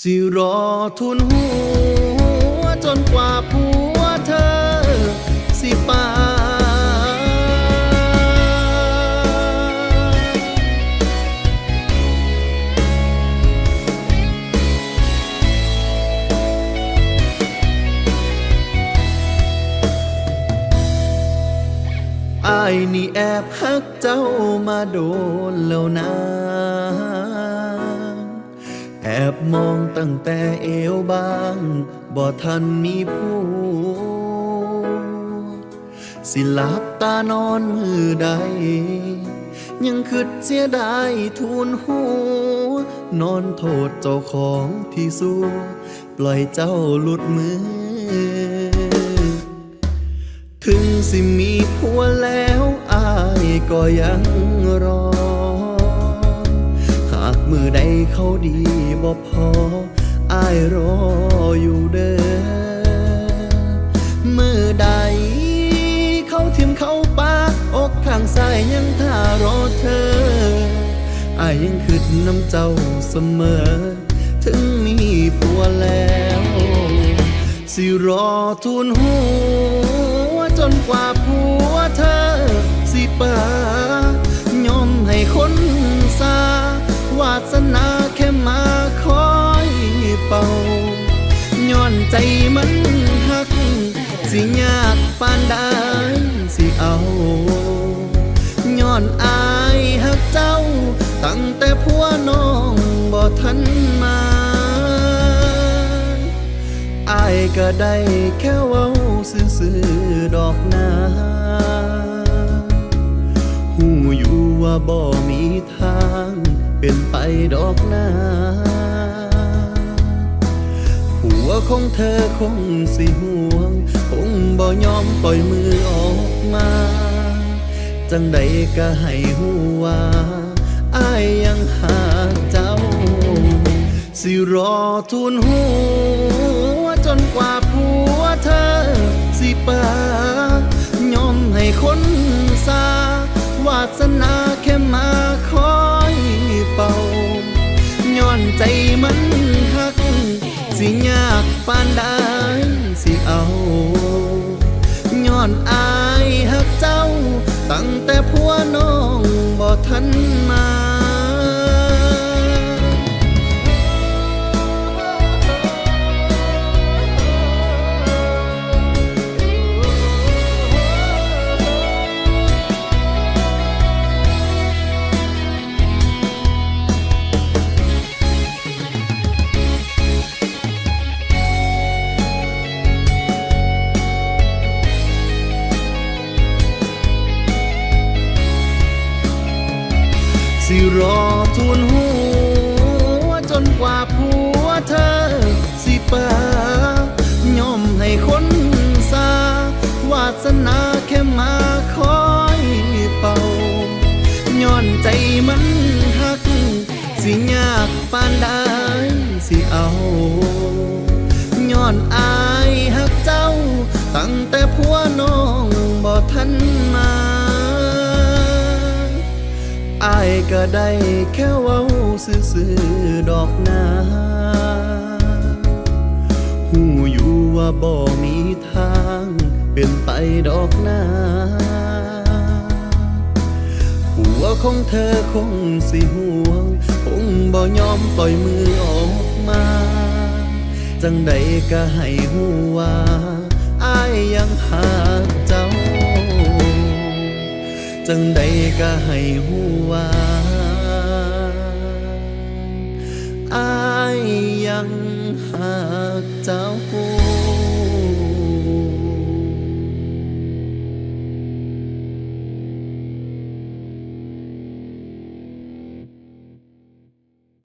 สิรอทุนหัวจนกว่าผัวเธอ สิไปาอายนี่แอบฮักเจ้ามาโดนแล้วนะ แอบมองตั้งแต่เอวบาง บ่ทันมีผู้สิหลับตานอนมือใด ยังคิดเสียดายทูนหัวนอนโทษเจ้าของที่สู้ ปล่อยเจ้าหลุดมือ ถึงสิมีผัวแล้วอายก็ยังรอากมือใดเขาดีบ่พออายรออยู่เด้อมือใด เขาทิมเขาปากอกข้างซ้ายยังท่ารอเธออายยังคิดน้ำเจ้าเสมอ ถึงมีผัวแล้ว สิรอทูนหัวจนกว่าผัวเธอ ย้อนใจมันหัก สิยากปานใดสิเอาย้อนอายหักเจ้า ตั้งแต่ผัวน้องบ่ทันมาอายก็ได้แค่เว้าซื่อๆดอกนาหูอยู่ว่าบ่มีทาง เป็นไปดอกนา ของเธอคงสิห่วง คงบ่ยอมปล่อยมือออกมา จังใดก็ให้หัวาอายยังหาเจ้า สิรอทูนหัวจนกว่าผัวเธอสิปายอมให้คนซาวาสนา ปานใดสิเอาย้อนอายหักเจ้า ตั้งแต่พัวน้องบ่ทันมา สิรอทูนหัว จนกว่าผัวเธอ สิปายอมให้คนซาวาสนาแค่มาคอยเป่าย้อนใจมันหัก สิยากปานใดสิเอาย้อนอายหักเจ้า ตั้งแต่ผัวน้อ ได้แค่เว้าซื่อๆดอกนาหูอยู่ว่าบ่มีทางเป็นไปดอกนาหัวของเธอคงสิห่วง คงบ่ยอมปล่อยมือออกมา จังใดก็ให้หัวาอายยังหาเจ้า จังใดก็ให้หูว่า อ